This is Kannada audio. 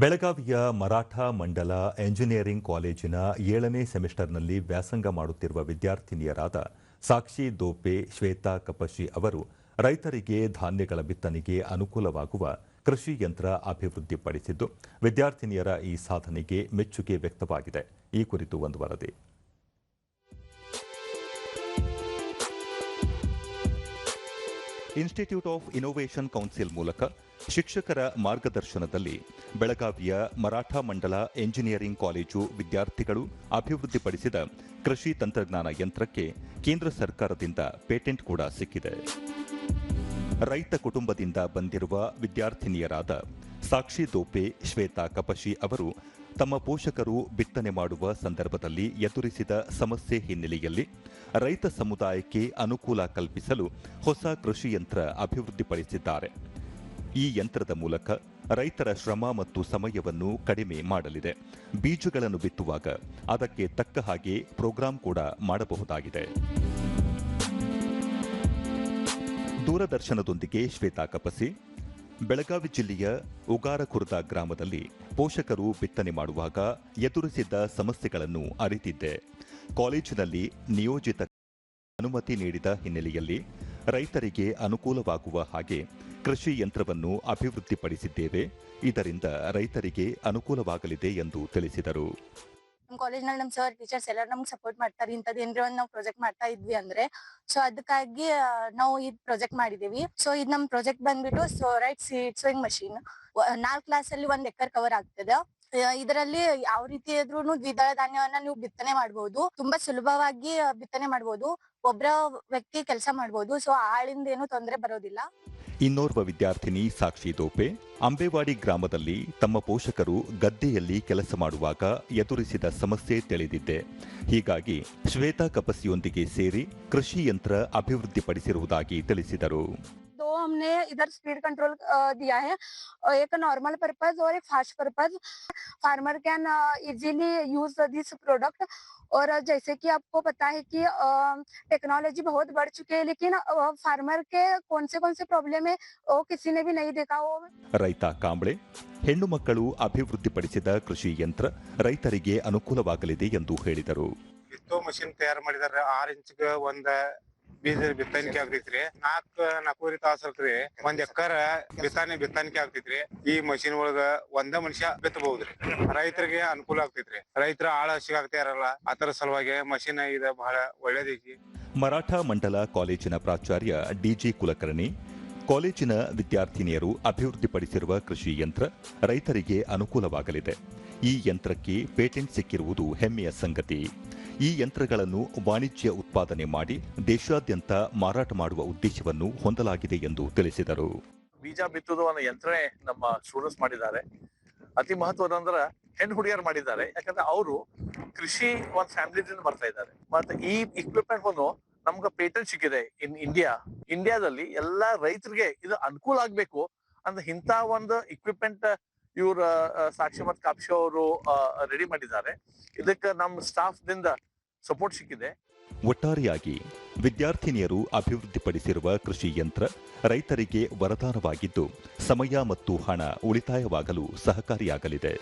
ಬೆಳಗಾವಿಯ ಮರಾಠ ಮಂಡಲ ಎಂಜಿನಿಯರಿಂಗ್ ಕಾಲೇಜಿನ ಏಳನೇ ಸೆಮಿಸ್ಟರ್ನಲ್ಲಿ ವ್ಯಾಸಂಗ ಮಾಡುತ್ತಿರುವ ವಿದ್ಯಾರ್ಥಿನಿಯರಾದ ಸಾಕ್ಷಿ ದೋಪೆ, ಶ್ವೇತಾ ಕಪಶಿ ಅವರು ರೈತರಿಗೆ ಧಾನ್ಯಗಳ ಬಿತ್ತನೆಗೆ ಅನುಕೂಲವಾಗುವ ಕೃಷಿ ಯಂತ್ರ ಅಭಿವೃದ್ಧಿಪಡಿಸಿದ್ದು, ವಿದ್ಯಾರ್ಥಿನಿಯರ ಈ ಸಾಧನೆಗೆ ಮೆಚ್ಚುಗೆ ವ್ಯಕ್ತವಾಗಿದೆ. ಈ ಕುರಿತು ಒಂದು ವರದಿ. ಇನ್ಸ್ಟಿಟ್ಯೂಟ್ ಆಫ್ ಇನೋವೇಷನ್ ಕೌನ್ಸಿಲ್ ಮೂಲಕ ಶಿಕ್ಷಕರ ಮಾರ್ಗದರ್ಶನದಲ್ಲಿ ಬೆಳಗಾವಿಯ ಮರಾಠ ಮಂಡಲ ಎಂಜಿನಿಯರಿಂಗ್ ಕಾಲೇಜು ವಿದ್ಯಾರ್ಥಿಗಳು ಅಭಿವೃದ್ಧಿಪಡಿಸಿದ ಕೃಷಿ ತಂತ್ರಜ್ಞಾನ ಯಂತ್ರಕ್ಕೆ ಕೇಂದ್ರ ಸರ್ಕಾರದಿಂದ ಪೇಟೆಂಟ್ ಕೂಡ ಸಿಕ್ಕಿದೆ. ರೈತ ಕುಟುಂಬದಿಂದ ಬಂದಿರುವ ವಿದ್ಯಾರ್ಥಿನಿಯರಾದ ಸಾಕ್ಷಿ ದೋಪೆ, ಶ್ವೇತಾ ಕಪಶಿ ಅವರು ತಮ್ಮ ಪೋಷಕರು ಬಿತ್ತನೆ ಮಾಡುವ ಸಂದರ್ಭದಲ್ಲಿ ಎದುರಿಸಿದ ಸಮಸ್ಯೆ ಹಿನ್ನೆಲೆಯಲ್ಲಿ ರೈತ ಸಮುದಾಯಕ್ಕೆ ಅನುಕೂಲ ಕಲ್ಪಿಸಲು ಹೊಸ ಕೃಷಿ ಯಂತ್ರ ಅಭಿವೃದ್ಧಿಪಡಿಸಿದ್ದಾರೆ. ಈ ಯಂತ್ರದ ಮೂಲಕ ರೈತರ ಶ್ರಮ ಮತ್ತು ಸಮಯವನ್ನು ಕಡಿಮೆ ಮಾಡಲಿದೆ. ಬೀಜಗಳನ್ನು ಬಿತ್ತುವಾಗ ಅದಕ್ಕೆ ತಕ್ಕ ಹಾಗೆ ಪ್ರೋಗ್ರಾಂ ಕೂಡ ಮಾಡಬಹುದಾಗಿದೆ. ದೂರದರ್ಶನದೊಂದಿಗೆ ಶ್ವೇತಾ ಕಪಸಿ. ಬೆಳಗಾವಿ ಜಿಲ್ಲೆಯ ಉಗಾರಖುರ್ದ ಗ್ರಾಮದಲ್ಲಿ ಪೋಷಕರು ಬಿತ್ತನೆ ಮಾಡುವಾಗ ಎದುರಿಸಿದ್ದ ಸಮಸ್ಯೆಗಳನ್ನು ಅರಿತಿದ್ದೆ. ಕಾಲೇಜಿನಲ್ಲಿ ನಿಯೋಜಿತ ಅನುಮತಿ ನೀಡಿದ ಹಿನ್ನೆಲೆಯಲ್ಲಿ ರೈತರಿಗೆ ಅನುಕೂಲವಾಗುವ ಹಾಗೆ ಕೃಷಿ ಯಂತ್ರವನ್ನು ಅಭಿವೃದ್ಧಿಪಡಿಸಿದ್ದೇವೆ. ಇದರಿಂದ ರೈತರಿಗೆ ಅನುಕೂಲವಾಗಲಿದೆ ಎಂದು ತಿಳಿಸಿದರು. ನಮ್ ಕಾಲೇಜ್ನಲ್ಲಿ ನಮ್ಮ ಸರ್ ಟೀಚರ್ಸ್ ಎಲ್ಲರೂ ನಮ್ಗೆ ಸಪೋರ್ಟ್ ಮಾಡ್ತಾರೆ. ಇಂಥದ್ದು ಏನ್ರ ಒಂದು ನಾವು ಪ್ರಾಜೆಕ್ಟ್ ಮಾಡ್ತಾ ಇದ್ವಿ ಅಂದ್ರೆ ಸೊ ಅದಕ್ಕಾಗಿ ನಾವು ಇದ್ ಪ್ರಾಜೆಕ್ಟ್ ಮಾಡಿದೀವಿ. ಸೊ ಇದು ನಮ್ಮ ಪ್ರಾಜೆಕ್ಟ್ ಬಂದ್ಬಿಟ್ಟು so right seed sowing machine ನಾಲ್ಕು ಕ್ಲಾಸ್ ಅಲ್ಲಿ ಒಂದ್ ಎಕರ್ ಕವರ್ ಆಗ್ತದೆ. ಇದರಲ್ಲಿ ಯಾವ ರೀತಿ ಇದ್ರೂ ದ್ವಿದಳ ಧಾನ್ಯವನ್ನ ನೀವು ಬಿತ್ತನೆ ಮಾಡಬಹುದು ತುಂಬಾ ಸುಲಭವಾಗಿ ಬಿತ್ತನೆ ಮಾಡಬಹುದು ಒಬ್ಬರ ವ್ಯಕ್ತಿ ಕೆಲಸ ಮಾಡಬಹುದು ಸೊ ಆಳಿಂದ ಏನು ತೊಂದರೆ ಬರೋದಿಲ್ಲ. ಇನ್ನೋರ್ವ ವಿದ್ಯಾರ್ಥಿನಿ ಸಾಕ್ಷಿ ದೋಪೆ ಅಂಬೇವಾಡಿ ಗ್ರಾಮದಲ್ಲಿ ತಮ್ಮ ಪೋಷಕರು ಗದ್ದೆಯಲ್ಲಿ ಕೆಲಸ ಮಾಡುವಾಗ ಎದುರಿಸಿದ ಸಮಸ್ಯೆ ತಿಳಿದಿದ್ದೆ. ಹೀಗಾಗಿ ಶ್ವೇತಾ ಕಪಸಿಯೊಂದಿಗೆ ಸೇರಿ ಕೃಷಿ ಯಂತ್ರ ಅಭಿವೃದ್ಧಿಪಡಿಸಿರುವುದಾಗಿ ತಿಳಿಸಿದರು. दो हमने इधर स्पीड कंट्रोल दिया है और एक नॉर्मल पर्पज और एक fast purpose farmer can easily use this product और जैसे कि आपको पता है कि टेक्नोलॉजी बहुत बढ़ चुकी है लेकिन फार्मर के कौन से कौन से प्रॉब्लम है वो किसी ने भी नहीं देखा वो ರೈತ ಕಾಂಬ್ಳೆ ಹೆಣ್ಣು ಮಕ್ಕಳು ಅಭಿವೃದ್ಧಿಪಡಿಸಿದ ಕೃಷಿ ಯಂತ್ರ ರೈತರಿಗೆ ಅನುಕೂಲವಾಗಲಿದೆ ಎಂದು ಹೇಳಿದರು ಬಿತ್ತೋ ಮಷಿನ್ ತಯಾರು ಮಾಡಿದಾರ ಆರ್ ಇಂಚ್ಗ ಒಂದ ಬೀಜ ಬಿತ್ತನಿಕೆ ಆಗ್ತೈತ್ರಿ. ನಾಲ್ಕ ನಾಲ್ಕೂವರೆ ತಾಸ ಅಲ್ರಿ ಒಂದ್ ಎಕರ್ ಬಿತ್ತಾನೆ ಬಿತ್ತಾನಿಕೆ ಆಗ್ತೈತ್ರಿ. ಈ ಮಷಿನ್ ಒಳಗ ಒಂದ ಮನುಷ್ಯ ಬಿತ್ತಬಹುದ್ರಿ. ರೈತರಿಗೆ ಅನುಕೂಲ ಆಗ್ತೈತ್ರಿ. ರೈತರ ಆಳ ಹಸಿಗಾಗ್ತಾ ಇರಲ್ಲ. ಅದರ ಸಲುವಾಗಿ ಮಷಿನ್ ಇದ ಬಹಳ ಒಳ್ಳೇದೈತಿ. ಮರಾಠ ಮಂಡಲ ಕಾಲೇಜಿನ ಪ್ರಾಚಾರ್ಯ ಡಿಜಿ ಕುಲಕರ್ಣಿ, ಕಾಲೇಜಿನ ವಿದ್ಯಾರ್ಥಿನಿಯರು ಅಭಿವೃದ್ಧಿಪಡಿಸಿರುವ ಕೃಷಿ ಯಂತ್ರ ರೈತರಿಗೆ ಅನುಕೂಲವಾಗಲಿದೆ. ಈ ಯಂತ್ರಕ್ಕೆ ಪೇಟೆಂಟ್ ಸಿಕ್ಕಿರುವುದು ಹೆಮ್ಮೆಯ ಸಂಗತಿ. ಈ ಯಂತ್ರಗಳನ್ನು ವಾಣಿಜ್ಯ ಉತ್ಪಾದನೆ ಮಾಡಿ ದೇಶಾದ್ಯಂತ ಮಾರಾಟ ಮಾಡುವ ಉದ್ದೇಶವನ್ನು ಹೊಂದಲಾಗಿದೆ ಎಂದು ತಿಳಿಸಿದರು. ಬೀಜ ಬಿತ್ತುವುದು ಅನ್ನೋ ಯಂತ್ರನೇ ನಮ್ಮ ಸ್ಟೂಡೆಂಟ್ಸ್ ಮಾಡಿದ್ದಾರೆ. ಅತಿ ಮಹತ್ವದಂದ್ರೆ ಹೆಣ್ಣು ಹುಡುಗಿಯರು ಮಾಡಿದ್ದಾರೆ. ಯಾಕಂದ್ರೆ ಅವರು ಕೃಷಿ ಒಂದ್ ಫ್ಯಾಮಿಲಿದಿಂದ ಬರ್ತಾ ಇದ್ದಾರೆ. ಮತ್ತೆ ಈ ಇಕ್ವಿಪ್ಮೆಂಟ್ ಒಂದು ನಮ್ಗೆ ಪೇಟೆಂಟ್ ಸಿಕ್ಕಿದೆ ಇನ್ ಇಂಡಿಯಾ ಇಂಡಿಯಾದಲ್ಲಿ ಎಲ್ಲಾ ರೈತರಿಗೆ ಇದು ಅನುಕೂಲ ಆಗ್ಬೇಕು ಅಂದ್ರೆ ಇಂತ ಒಂದು ಇಕ್ವಿಪ್ಮೆಂಟ್ ಇವ್ರ ಸಾಕ್ಷಿ ಮತ್ ಕಾಪ್ಶಿ ಅವರು ರೆಡಿ ಮಾಡಿದ್ದಾರೆ. ಇದಕ್ಕೆ ನಮ್ಮ ಸ್ಟಾಫ್ ದಿಂದ ಸಪೋರ್ಟ್ ಸಿಕ್ಕಿದೆ. ಒಟ್ಟಾರೆಯಾಗಿ ವಿದ್ಯಾರ್ಥಿನಿಯರು ಅಭಿವೃದ್ಧಿಪಡಿಸಿರುವ ಕೃಷಿ ಯಂತ್ರ ರೈತರಿಗೆ ವರದಾನವಾಗಿದ್ದು, ಸಮಯ ಮತ್ತು ಹಣ ಉಳಿತಾಯವಾಗಲು ಸಹಕಾರಿಯಾಗಲಿದೆ.